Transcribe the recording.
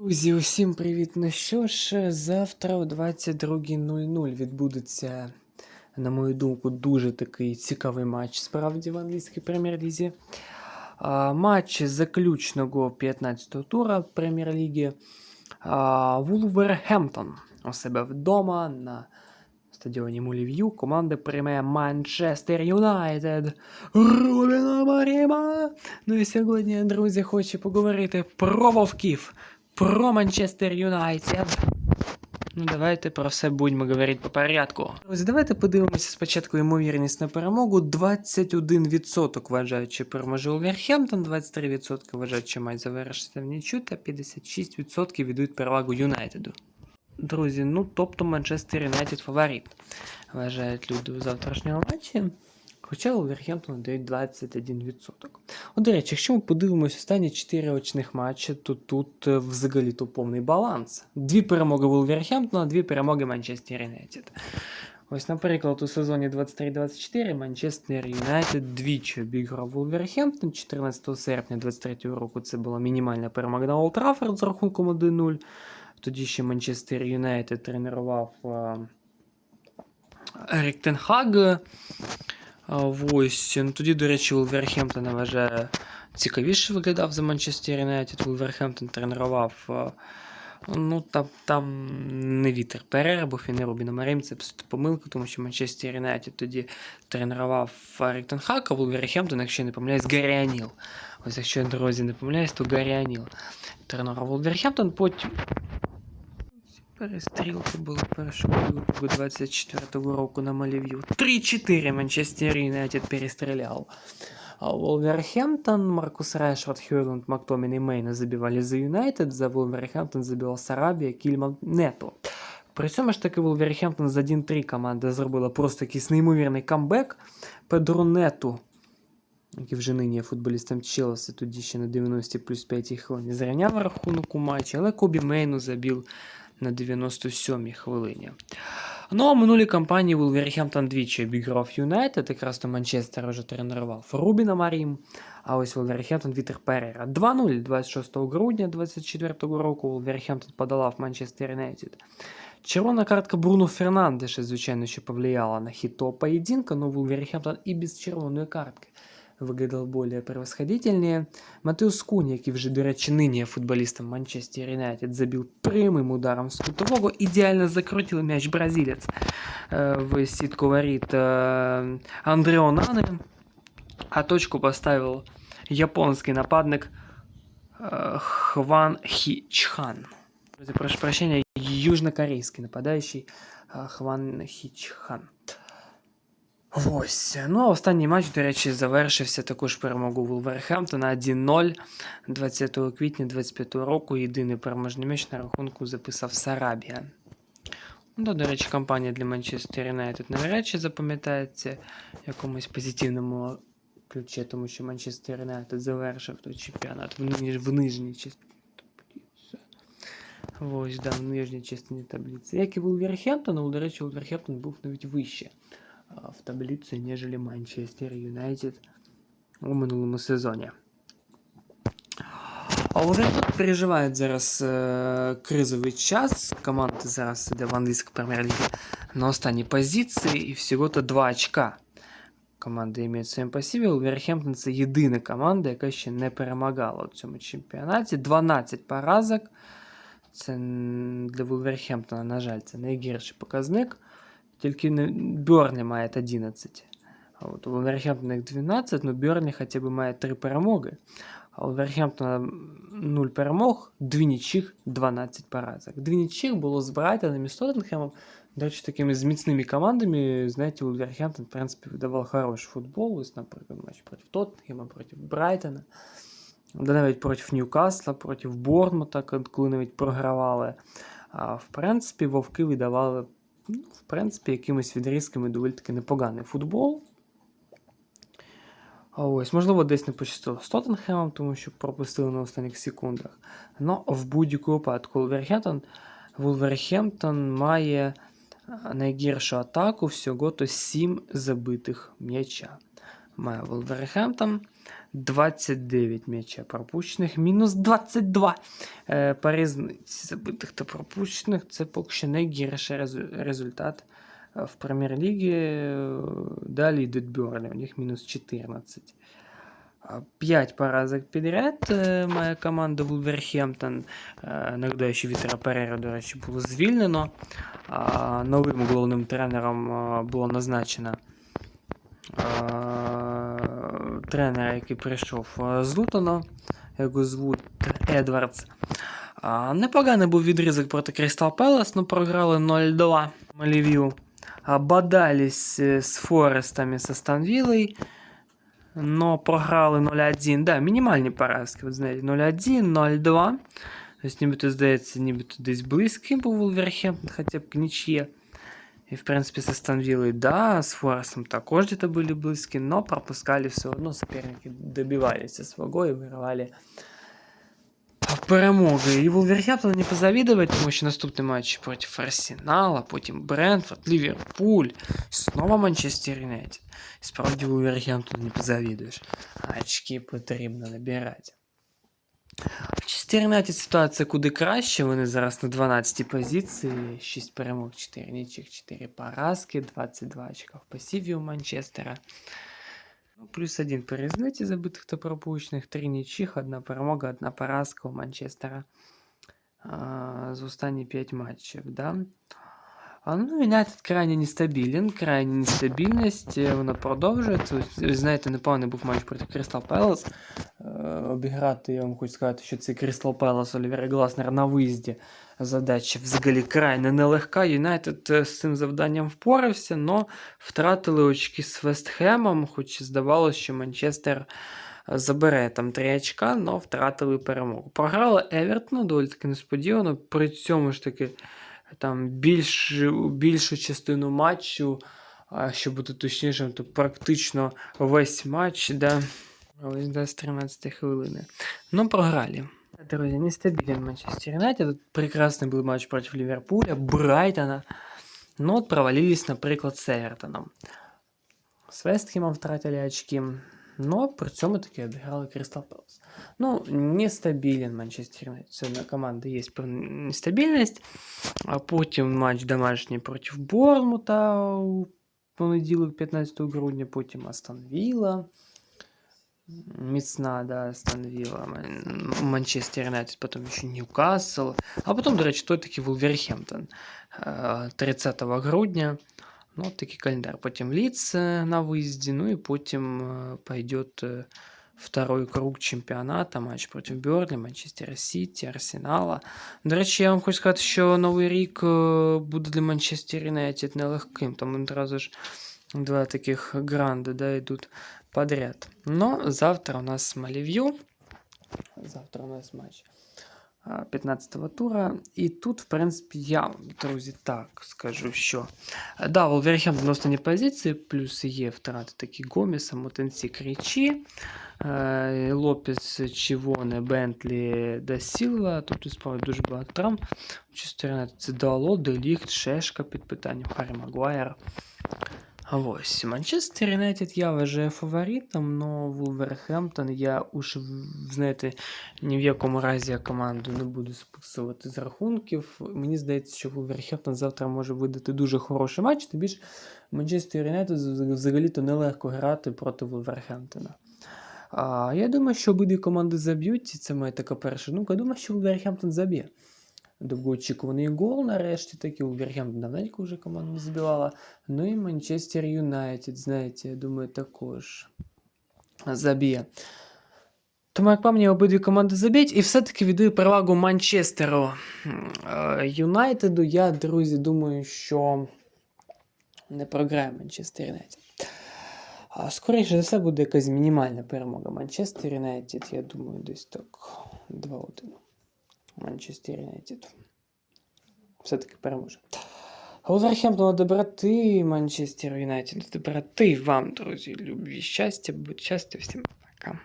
Друзі, усім привіт! Ну що ж, завтра о 22.00 відбудеться, на мою думку, дуже такий цікавий матч справді в англійській прем'єр-лізі. Матч заключного 15-го тура прем'єр-ліги. А, Вулвергемптон у себе вдома на стадіоні Мулів'ю. Команда приймає Манчестер Юнайтед. Рубіна Маріма! Ну і сьогодні, друзі, хочу поговорити про вовків про Манчестер Юнайтед. Ну, давайте про все будемо говорити по порядку. Друзі, давайте подивимося спочатку ймовірність на перемогу. 21% вважають, що переможе Улверхемптон, 23% вважають, що матч завершиться в нічю, та 56% віддають перевагу Юнайтеду. Друзі, ну тобто Манчестер Юнайтед фаворит. Вважають люди у завтрашньому матчі. Хоча Улверхемптон дають 21%. От, до речі, якщо ми подивимося останні 4 очних матчі, то тут е, взагалі то повний баланс. Дві перемоги Вулверхемптона, дві перемоги Манчестер Юнайтед. Ось, наприклад, у сезоні 23-24 Манчестер Юнайтед двічі обіграв Вулверхемптон 14 серпня 23 року. Це була мінімальна перемога на Олд з рахунком 1-0. Тоді ще Манчестер Юнайтед тренував е, Ерік Тенхаг. Ось. Ну, тоді, до речі, Вулверхемптон вважаю цікавіше виглядав за Манчестер Юнайтед. Вулверхемптон тренував. Ну, там, там не вітер перер, бо і не Рубіна Марим, це помилка, тому що Манчестер Юнайтед тоді тренував Ерік Тенхак, а Вулверхемптон, якщо я не помиляюсь, Гаррі Аніл. Ось якщо я, друзі, не помиляюсь, то Гаррі Аніл тренував Вулверхемптон, потім Перестрілки були першого випуску 24-го року на Малів'ю. 3-4 Манчестер Юнайтед перестріляв. А Волверхемптон, Маркус Решфорд, Хьюланд, Мактомін і Мейна забивали за Юнайтед, за Волверхемптон забивав Сарабія, Кільман, Нето. При цьому ж таки Волверхемптон з 1-3 команда зробила просто якийсь неймовірний камбек. Педро Нету, який вже нині є футболістом Челсі, тоді ще на 90 плюс 5 хвилині зрівняв рахунок у матчі, але Кобі Мейну забив на 97-й хвилині. Ну а в минулій кампанії Вулверхемптон двічі обіграв Юнайтед, якраз то Манчестер вже тренував Рубіна Марім, а ось Вулверхемптон Вітер Перера. 2-0 26 грудня 24 року Вулверхемптон подолав Манчестер Юнайтед. Червона картка Бруно Фернандеша, звичайно, що повлияла на хід того поєдинка, но Вулверхемптон і без червоної картки выглядел более превосходительнее. Матеус Кунь, який вже, до речі, нині є футболістом Манчестер Юнайтед, забив прямим ударом з кутового, ідеально закрутив м'яч бразилець е, в сітку воріт е, Андрео Нане, а точку поставив японський нападник е, Хван Хі Чхан. Друзі, Прошу прощения, южнокорейський нападаючий е, Хван Хі Чхан. Ось. Ну а останній матч, до речі, завершився також перемогу Вулверхемптона 1-0 20 квітня 25 року. Єдиний переможний м'яч на рахунку записав Сарабія. Ну, до речі, кампанія для Манчестер Юнайтед навряд запам'ятається в якомусь позитивному ключі, тому що Манчестер Юнайтед завершив той чемпіонат в, нижній частині. Ось, да, в нижній частині таблиці. Як і Вулверхемптон, але, до речі, Вулверхемптон був навіть вище в таблиці, ніж Манчестер Юнайтед у минулому сезоні. А переживають зараз е, кризовий час. Команда зараз іде в англійській прем'єр-лігі на останній позиції і всього-то 2 очка. Команда має в своєму пасіві. Вулверхемптон це єдина команда, яка ще не перемагала у цьому чемпіонаті. 12 поразок. Це для Вулверхемптона, на жаль, це найгірший показник. Тільки не- Берлі має 11. А от у Вулверхемптона їх 12, але Берлі хоча б має 3 перемоги. А у Вулверхемптона 0 перемог, 2 нічих, 12 поразок. 2 нічих було з Брайтоном і з Тоттенхемом. До речі, такими з міцними командами, знаєте, Вулверхемптон, в принципі, видавав хороший футбол. Ось, наприклад, матч проти Тоттенхема, проти Брайтона. Да навіть проти Ньюкасла, проти Борнмута, коли навіть програвали. А в принципі, вовки видавали ну, в принципі, якимись відрізками доволі таки непоганий футбол. Ось, можливо, десь не пощастило з Тоттенхемом, тому що пропустили на останніх секундах. Ну, в будь-якому випадку Вулверхемптон, Вулверхемптон має найгіршу атаку всього то 7 забитих м'яча. Має Волверхемптон. 29 м'яча пропущених, мінус 22 е, по різниці забитих та пропущених. Це поки що найгірший результат е, в прем'єр-лігі. Е, Далі йдуть Бюрли, у них мінус 14. 5 поразок підряд е, має команда Вулверхемптон. Е, Нагадаю, що Вітера Перера, до речі, було звільнено. Новим головним тренером е, було назначено е, тренера, який прийшов е, з Лутона, його звуть Едвардс. Непоганий був відрізок проти Крістал Пелес, ну програли 0-2 Малів'ю. А, Бодались е, з з Астон Віллой, но програли 0-1. Да, мінімальні поразки, ви знаєте, 0-1, 0-2. Тобто, нібито, здається, нібито десь близький був Вулверхемптон, хоча б к. І, в принципі, з Астон Віллой, да, з Форестом також где-то были близькі, но пропускали все одно, соперники добивалися свого і вигравали перемоги. І Вулверхемптону не позавідувати, тому що наступний матч проти Арсенала, потім Брентфорд, Ліверпуль, знову Манчестер Юнайтед. І Справді Вулверхемптону не позавідуєш. А очки потрібно набирати. Манчестер Юнайтед ситуація куди краще. Вони зараз на 12 позиції, 6 перемог, 4 нічих, 4 поразки, 22 очка в пасиві у Манчестера. Ну, плюс один по різниці забитих та пропущених, 3 нічих, одна перемога, одна поразка у Манчестера а, за останні 5 матчів. Да? А, ну, Юнайтед крайне нестабілен, крайне нестабільність, е, вона продовжується. Ось, Ви знаєте, непоганий був матч проти Crystal Palace. Обіграти, я вам хочу сказати, що це Crystal Palace Олівера Гласнер на виїзді. Задача взагалі крайне нелегка. Юнайтед е, з цим завданням впорався, але втратили очки з Вестхемом, хоч здавалося, що Манчестер е, забере там 3 очка, але втратили перемогу. Програли Евертону доволі таки несподівано, при цьому ж таки там більш, більшу частину матчу, щоб бути точнішим, то практично весь матч, да, ось до 13 хвилини. Ну, програли. Друзья, нестабилен Манчестер Юнайтед. Тут прекрасный был матч против Ливерпуля, Брайтона. Но вот провалились, наприклад, з Евертоном. З Вестхемом втратили очки. Но при цьому таки обіграли Кристал Пэлас. Ну, нестабілен Манчестер Юнайтед. Це на команди є певна нестабільність. А потім матч домашній проти Бормута у понеділок, 15 грудня, потім Астон Вілла. Міцна, да, Астон Вілла, Ман- Манчестер Юнайтед, потім ще Ньюкасл. А потім, до речі, той такий Вулверхемптон е, 30 грудня. Ну, от такий календар. Потім Ліц е, на виїзді, ну і потім е, пойдет е, второй круг чемпіонату, матч проти Берлі, Манчестер Сіті, Арсенала. До речі, я вам хочу сказати, що новий рік е, буде для Манчестер Юнайтед нелегким. Там одразу ж два таких гранди да, йдуть подряд. Но завтра у нас Малів'ю. Завтра у нас матч а, 15-го тура. І тут, в принципі, я, вам, друзі, так скажу, що. е, Да, Волверхемптон на останній позиції, плюс є втрати такі Гоміса, Мотенці, Кричі, е, Лопес, Чівоне, Бентлі, Да Сілва. Тут справді дуже багато травм. Чисто це Дало, Деліхт, Шешка під питанням, Харі Магуайр. Ось Манчестер Юнайтед я вважаю фаворитом, але Вулверхемптон я уж, знаєте, ні в якому разі я команду не буду списувати з рахунків. Мені здається, що Вулверхемптон завтра може видати дуже хороший матч. Тим більше Манчестер Юнайтед взагалі-то нелегко грати проти Вулверхемптона. А, я думаю, що обидві команди заб'ють, це моя така перша думка. Думаю, що Вулверхемптон заб'є. Довгоочікуваний гол нарешті таки. Вулверхемптон давненько вже команда не забивала. Ну і Манчестер Юнайтед, знаєте, я думаю, також заб'є. Тому, як по мені, обидві команди заб'ють, і все-таки віддаю перевагу Манчестеру е, Юнайтеду. Я, друзі, думаю, що не програє Манчестер Юнайтед. Скоріше за все буде якась мінімальна перемога Манчестер Юнайтед. Я думаю, десь так 2-1. Манчестер Юнайтед. Все-таки переможе. Вулверхемптон доброти, Манчестер Юнайтед доброти вам, друзі, любві, щастя, будь щастя всім пока.